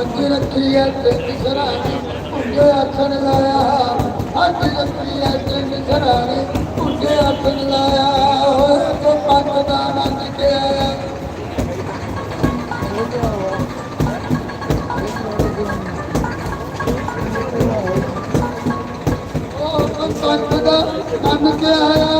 ਅੱਜ ਰੱਖੀ ਐ, ਤਿੰਨ ਸਰਾਣੇ ਉੱਗੇ ਆਖਣ ਲਾਇਆ। ਅੱਜ ਰੱਖੀ ਐ, ਤਿੰਨ ਸਰਾਣੇ ਉੱਗੇ ਆਖਣ ਲਾਇਆ। ਹੋਏ ਕੋ ਪੰਜ ਦਾ ਨੰਦ ਕੇ ਆਇਆ ਉਹ ਪੰਜ ਦਾ ਨੰਦ ਕੇ ਆਇਆ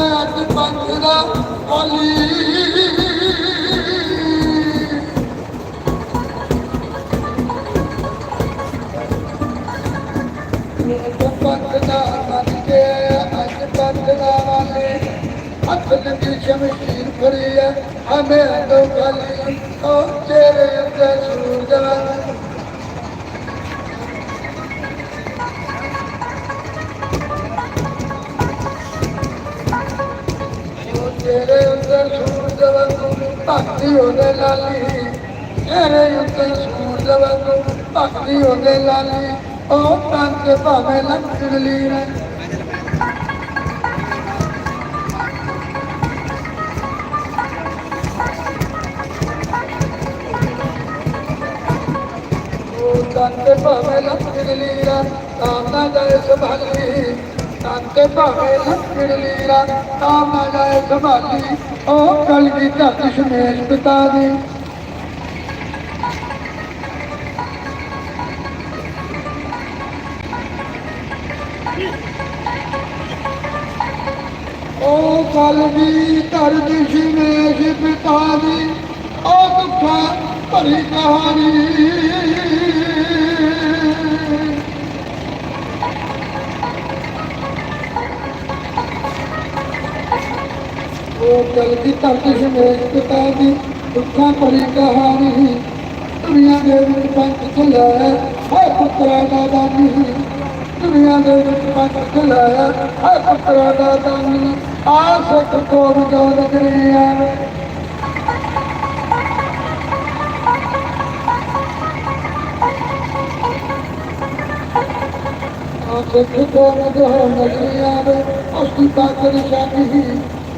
ਹੱਥ ਸ਼ਮਸ਼ੀਰ ਫੜੀ ਹੈ ਹਮੇ ਦੋ ਖਾਲੀ ਉਹ ਤੇਰੇ ਉੱਤੇ ਸੂਰਜ ਵਾਲਾ ਤੇਰੇ ਉੱਤੇ ਸੂਰਜ ਵਾਂਗੂ ਭਗਤੀ ਉਹਦੇ ਲਾਲੀ ਤੇਰੇ ਉੱਤੇ ਸੂਰਜ ਵਾਂਗੂ ਭਗਤੀ ਉਹਦੇ ਲਾਲੀ ਉਹ ਤਨ ਤੇ ਭਾਵੇਂ ਲੱਖਣ ਲੀਰ ਉਹ ਤਨ ਤੇ ਭਾਵੇਂ ਲੱਖਣ ਲੀਰ ਤਾਮ ਨਾ ਜਾਏ ਸੰਭਾਲੀ। ਤਨ ਭਾਵੇਂ ਲੱਖਣ ਲੀਰ ਤਾਮ ਨਾ ਜਾਏ ਸੰਭਾਲੀ। ਉਹ ਕਲ ਕੀ ਧਰਤੀ ਸ਼ਮੇਸ਼ ਪਿਤਾ ਦੀ। ਉਹ ਕਲ ਵੀ ਧਰਤੀ ਸ਼ਮੇਸ਼ ਪਿਤਾ ਦੀ। ਉਹ ਦੁੱਖਾਂ ਭਰੀ ਕਹਾਣੀ। वो जल्दी तरकश में पिता दी, दुखा परी कहानी दुनिया के रूप पंच चलाया है पुत्रा दा दानी दुनिया के विच पंच चलाया है पुत्रा दा दानी आसक को विचार करिया आसक को विचार करिया उसकी बात निशानी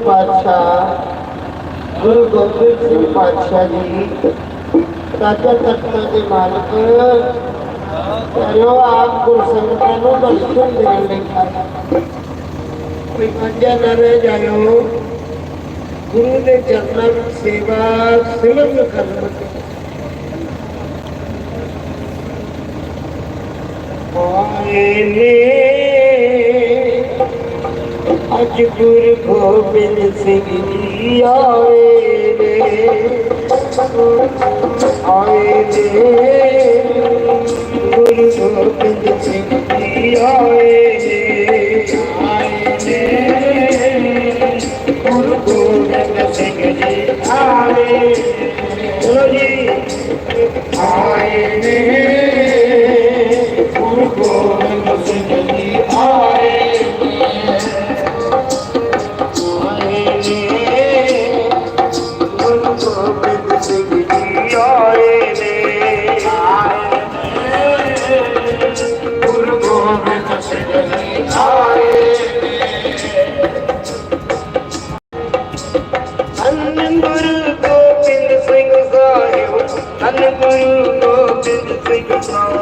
ਪਾਤਸ਼ਾਹ ਗੁਰੂ ਗੋਬਿੰਦ ਸਿੰਘ ਪਾਤਸ਼ਾਹ ਜੀ ਤਾਜਾ ਤਖਤਾਂ ਦੇ ਮਾਲਕ ਚਲੋ ਆਪ ਗੁਰਸੰਗਤਾਂ ਨੂੰ ਦਰਸ਼ਨ ਦੇਣ ਲਈ ਆਏ। ਕੋਈ ਮੰਜਾ ਨਾ ਰਹਿ ਜਾਇਓ ਗੁਰੂ ਦੇ ਚਰਨਾਂ ਵਿੱਚ ਸੇਵਾ ਸਿਮਰਨ ਕਰਨ ਆਏ ਨੇ मजबूर गोबिंद सिंह आए रे आए रे गुरु गोबिंद सिंह आए रे आए रे गुरु गोबिंद